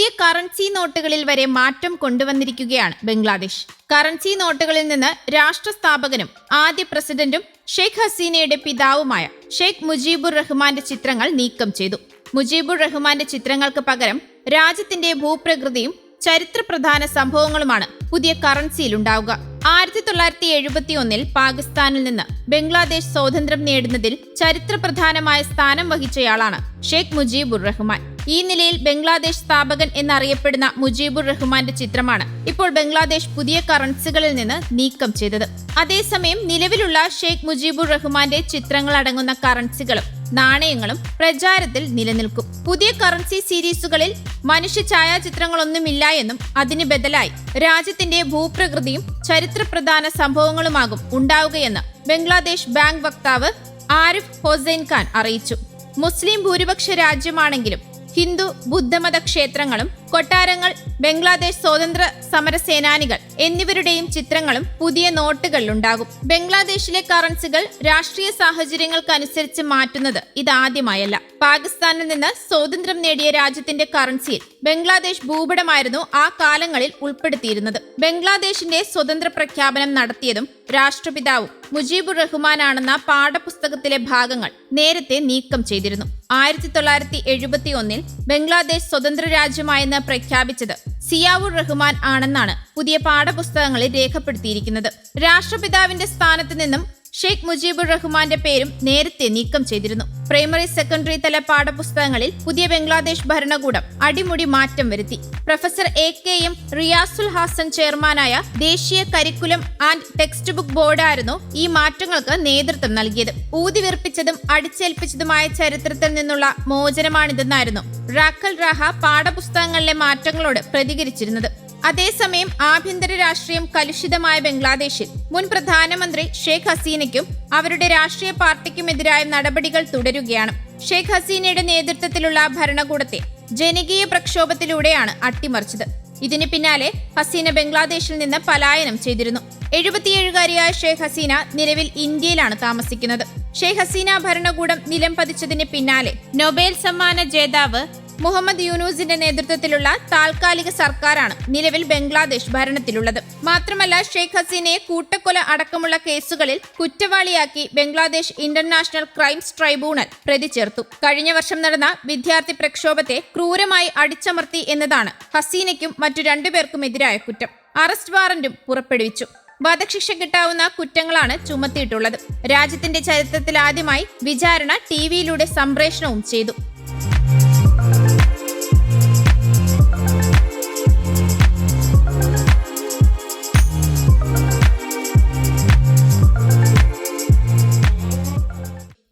പുതിയ കറൻസി നോട്ടുകളിൽ വരെ മാറ്റം കൊണ്ടുവന്നിരിക്കുകയാണ് ബംഗ്ലാദേശ്. കറൻസി നോട്ടുകളിൽ നിന്ന് രാഷ്ട്രസ്ഥാപകനും ആദ്യ പ്രസിഡന്റും ഷെയ്ഖ് ഹസീനയുടെ പിതാവുമായ ഷെയ്ഖ് മുജീബുർ റഹ്മാന്റെ ചിത്രങ്ങൾ നീക്കം ചെയ്തു. മുജീബുർ റഹ്മാന്റെ ചിത്രങ്ങൾക്ക് പകരം രാജ്യത്തിന്റെ ഭൂപ്രകൃതിയും ചരിത്രപ്രധാന സംഭവങ്ങളുമാണ് പുതിയ കറൻസിയിൽ ഉണ്ടാവുക. ആയിരത്തി തൊള്ളായിരത്തി എഴുപത്തി ഒന്നിൽ പാകിസ്ഥാനിൽ നിന്ന് ബംഗ്ലാദേശ് സ്വാതന്ത്ര്യം നേടുന്നതിൽ ചരിത്രപ്രധാനമായ സ്ഥാനം വഹിച്ചയാളാണ് ഷെയ്ഖ് മുജീബുർ റഹ്മാൻ. ഈ നിലയിൽ ബംഗ്ലാദേശ് സ്ഥാപകൻ എന്നറിയപ്പെടുന്ന മുജീബുർ റഹ്മാന്റെ ചിത്രമാണ് ഇപ്പോൾ ബംഗ്ലാദേശ് പുതിയ കറൻസികളിൽ നിന്ന് നീക്കം ചെയ്തത്. അതേസമയം നിലവിലുള്ള ഷെയ്ഖ് മുജീബുർ റഹ്മാന്റെ ചിത്രങ്ങൾ അടങ്ങുന്ന കറൻസികളും നാണയങ്ങളും പ്രചാരത്തിൽ നിലനിൽക്കും. പുതിയ കറൻസി സീരീസുകളിൽ മനുഷ്യ ഛായാചിത്രങ്ങളൊന്നുമില്ല എന്നും അതിന് ബദലായി രാജ്യത്തിന്റെ ഭൂപ്രകൃതിയും ചരിത്രപ്രധാന സംഭവങ്ങളുമാകും ഉണ്ടാവുകയെന്ന് ബംഗ്ലാദേശ് ബാങ്ക് വക്താവ് ആരിഫ് ഹൊസൈൻ ഖാൻ അറിയിച്ചു. മുസ്ലിം ഭൂരിപക്ഷ രാജ്യമാണെങ്കിലും ഹിന്ദു ബുദ്ധമത ക്ഷേത്രങ്ങളും കൊട്ടാരങ്ങൾ ബംഗ്ലാദേശ് സ്വാതന്ത്ര്യ സമര സേനാനികൾ എന്നിവരുടെയും ചിത്രങ്ങളും പുതിയ നോട്ടുകളിൽ ഉണ്ടാകും ബംഗ്ലാദേശിലെ കറൻസികൾ രാഷ്ട്രീയ സാഹചര്യങ്ങൾക്കനുസരിച്ച് മാറ്റുന്നത് ഇതാദ്യമായല്ല. പാകിസ്ഥാനിൽ നിന്ന് സ്വാതന്ത്ര്യം നേടിയ രാജ്യത്തിന്റെ കറൻസിയിൽ ബംഗ്ലാദേശ് ഭൂപടമായിരുന്നു ആ കാലങ്ങളിൽ ഉൾപ്പെടുത്തിയിരുന്നത്. ബംഗ്ലാദേശിന്റെ സ്വതന്ത്ര പ്രഖ്യാപനം നടത്തിയതും രാഷ്ട്രപിതാവും മുജീബുർ റഹ്മാനാണെന്ന പാഠപുസ്തകത്തിലെ ഭാഗങ്ങൾ നേരത്തെ നീക്കം ചെയ്തിരുന്നു. ആയിരത്തി തൊള്ളായിരത്തി എഴുപത്തി ഒന്നിൽ ബംഗ്ലാദേശ് സ്വതന്ത്ര രാജ്യമായെന്ന് പ്രഖ്യാപിച്ചത് സിയാവുർ റഹ്മാൻ ആണെന്നാണ് പുതിയ പാഠപുസ്തകങ്ങളിൽ രേഖപ്പെടുത്തിയിരിക്കുന്നത്. രാഷ്ട്രപിതാവിന്റെ സ്ഥാനത്ത് നിന്നും ഷെയ്ഖ് മുജീബുർ റഹ്മാന്റെ പേരും നേരത്തെ നീക്കം ചെയ്തിരുന്നു. പ്രൈമറി സെക്കൻഡറി തല പാഠപുസ്തകങ്ങളിൽ പുതിയ ബംഗ്ലാദേശ് ഭരണകൂടം അടിമുടി മാറ്റം വരുത്തി. Professor A K M Riyasul Hasan ചെയർമാനായ ദേശീയ കരിക്കുലം ആൻഡ് ടെക്സ്റ്റ് ബുക്ക് ബോർഡായിരുന്നു ഈ മാറ്റങ്ങൾക്ക് നേതൃത്വം നൽകിയത്. ഊതിവിർപ്പിച്ചതും അടിച്ചേൽപ്പിച്ചതുമായ ചരിത്രത്തിൽ നിന്നുള്ള മോചനമാണിതെന്നായിരുന്നു റാഖൽ റാഹ പാഠപുസ്തകങ്ങളിലെ മാറ്റങ്ങളോട് പ്രതികരിച്ചിരുന്നത്. അതേസമയം ആഭ്യന്തര രാഷ്ട്രീയം കലുഷിതമായ ബംഗ്ലാദേശിൽ മുൻ പ്രധാനമന്ത്രി ഷെയ്ഖ് ഹസീനയ്ക്കും അവരുടെ രാഷ്ട്രീയ പാർട്ടിക്കുമെതിരായ നടപടികൾ തുടരുകയാണ്. ഷെയ്ഖ് ഹസീനയുടെ നേതൃത്വത്തിലുള്ള ഭരണകൂടത്തെ ജനകീയ പ്രക്ഷോഭത്തിലൂടെയാണ് അട്ടിമറിച്ചത്. ഇതിന് പിന്നാലെ ഹസീന ബംഗ്ലാദേശിൽ നിന്ന് പലായനം ചെയ്തിരുന്നു. എഴുപത്തിയേഴുകാരിയായ ഷെയ്ഖ് ഹസീന നിലവിൽ ഇന്ത്യയിലാണ് താമസിക്കുന്നത്. ഷെയ്ഖ് ഹസീന ഭരണകൂടം നിലം പതിച്ചതിന് പിന്നാലെ നൊബേൽ സമ്മാന ജേതാവ് മുഹമ്മദ് യൂനൂസിന്റെ നേതൃത്വത്തിലുള്ള താൽക്കാലിക സർക്കാരാണ് നിലവിൽ ബംഗ്ലാദേശ് ഭരണത്തിലുള്ളത്. മാത്രമല്ല ഷെയ്ഖ് ഹസീനയെ കൂട്ടക്കൊല അടക്കമുള്ള കേസുകളിൽ കുറ്റവാളിയാക്കി ബംഗ്ലാദേശ് ഇന്റർനാഷണൽ ക്രൈംസ് ട്രൈബ്യൂണൽ പ്രതി ചേർത്തു കഴിഞ്ഞ വർഷം നടന്ന വിദ്യാർത്ഥി പ്രക്ഷോഭത്തെ ക്രൂരമായി അടിച്ചമർത്തി എന്നതാണ് ഹസീനയ്ക്കും മറ്റു രണ്ടുപേർക്കുമെതിരായ കുറ്റം. അറസ്റ്റ് വാറന്റും പുറപ്പെടുവിച്ചു. വധശിക്ഷ കിട്ടാവുന്ന കുറ്റങ്ങളാണ് ചുമത്തിയിട്ടുള്ളത്. രാജ്യത്തിന്റെ ചരിത്രത്തിൽ ആദ്യമായി വിചാരണ ടി വിയിലൂടെ സംപ്രേഷണവും ചെയ്തു.